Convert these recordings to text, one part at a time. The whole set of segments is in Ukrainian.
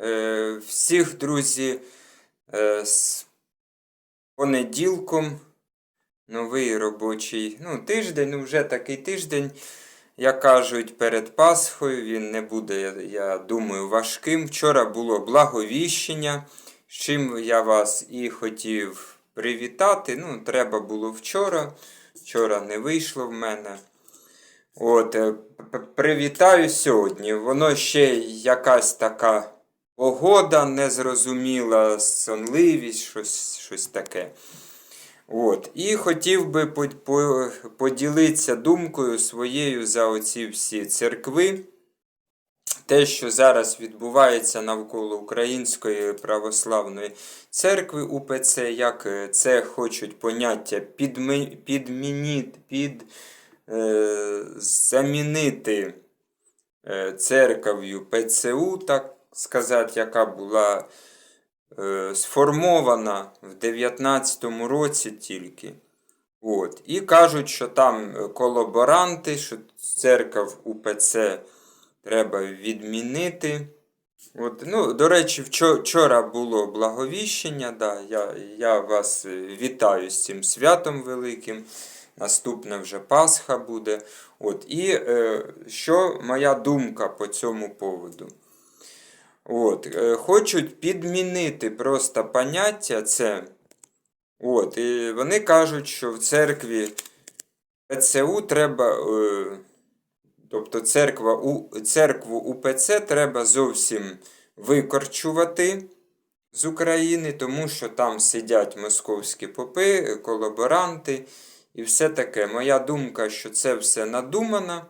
Е, всіх, друзі, е, з понеділком. Новий робочий ну, тиждень, ну вже такий тиждень, як кажуть, перед Пасхою. Він не буде, я, думаю, важким. Вчора було благовіщення, з чим я вас і хотів привітати. Ну, треба було вчора. Вчора не вийшло в мене. От, е, привітаю сьогодні. Воно ще якась така погода незрозуміла, сонливість, щось, щось таке. От. І хотів би по- по- поділитися думкою своєю за оці всі церкви. Те, що зараз відбувається навколо Української православної церкви УПЦ, як е, це хочуть поняття підми, підмініти, під, е, замінити е, церков'ю ПЦУ, так сказати, яка була е, сформована в 19-му році тільки. От. І кажуть, що там колаборанти, що церков УПЦ треба відмінити. От, ну, до речі, вчора було благовіщення. Да, я, я вас вітаю з цим святом великим. Наступне вже Пасха буде. От, і е, що моя думка по цьому поводу? От, е, хочуть підмінити просто поняття це. От, і вони кажуть, що в церкві ПЦУ треба. Е, тобто церква, у, церкву УПЦ треба зовсім викорчувати з України, тому що там сидять московські попи, колаборанти і все таке. Моя думка, що це все надумано,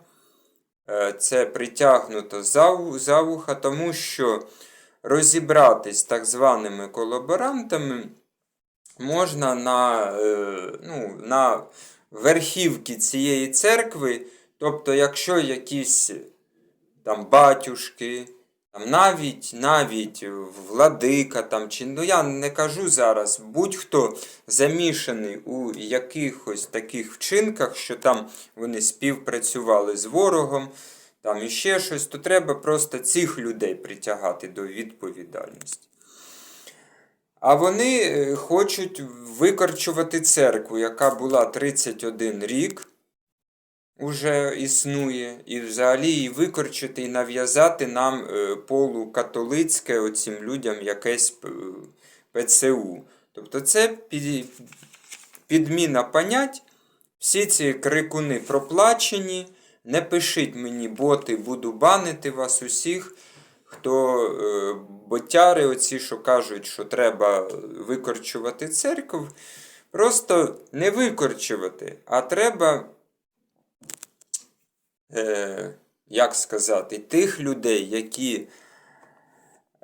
це притягнуто за, вуха, тому що розібратись з так званими колаборантами можна на, е, ну, на верхівці цієї церкви. Тобто, якщо якісь там батюшки, там навіть навіть владика, там, чи, ну я не кажу зараз, будь-хто замішаний у якихось таких вчинках, що там вони співпрацювали з ворогом, там іще щось, то треба просто цих людей притягати до відповідальності. А вони е, хочуть викорчувати церкву, яка була 31 рік уже існує, і взагалі її викорчити і нав'язати нам е, полукатолицьке оцим людям якесь ПЦУ. Тобто це підміна понять. Всі ці крикуни проплачені. Не пишіть мені боти, буду банити вас усіх. Хто е, ботяри, оці, що кажуть, що треба викорчувати церкву, просто не викорчувати, а треба е, як сказати, тих людей, які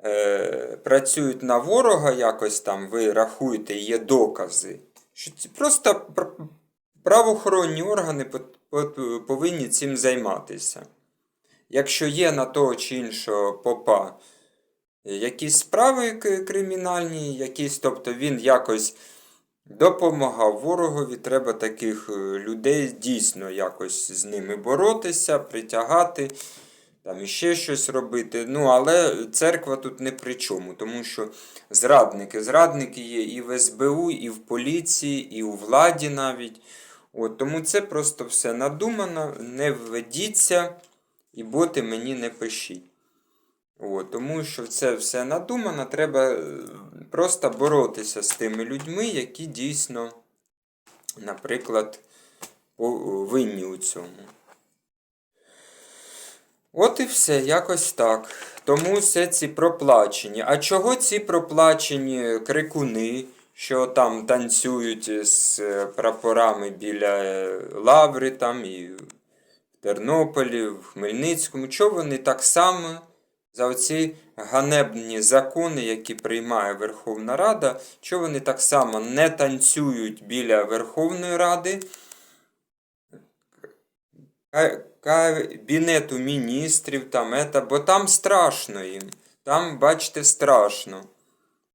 е, працюють на ворога, якось там ви рахуєте, є докази, що ці просто правоохоронні органи по- по- повинні цим займатися. Якщо є на того чи іншого попа якісь справи кримінальні, якісь, тобто він якось допомагав ворогові, треба таких е, людей дійсно якось з ними боротися, притягати, там іще щось робити. Ну, але церква тут не при чому, тому що зрадники, зрадники є і в СБУ, і в поліції, і у владі навіть. От, тому це просто все надумано, не введіться, і боти мені не пишіть. От, тому що це все надумано, треба е, просто боротися з тими людьми, які дійсно, наприклад, винні у цьому. От і все, якось так. Тому все ці проплачені. А чого ці проплачені крикуни, що там танцюють з е, прапорами біля е, Лаври, там і в Тернополі, в Хмельницькому, чого вони так само за оці ганебні закони, які приймає Верховна Рада, чого вони так само не танцюють біля Верховної Ради, ка- кабінету міністрів, там, ета, бо там страшно їм. Там, бачите, страшно.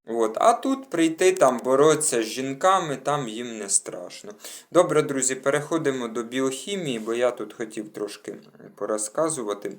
От. А тут прийти там боротися з жінками, там їм не страшно. Добре, друзі, переходимо до біохімії, бо я тут хотів трошки порозказувати.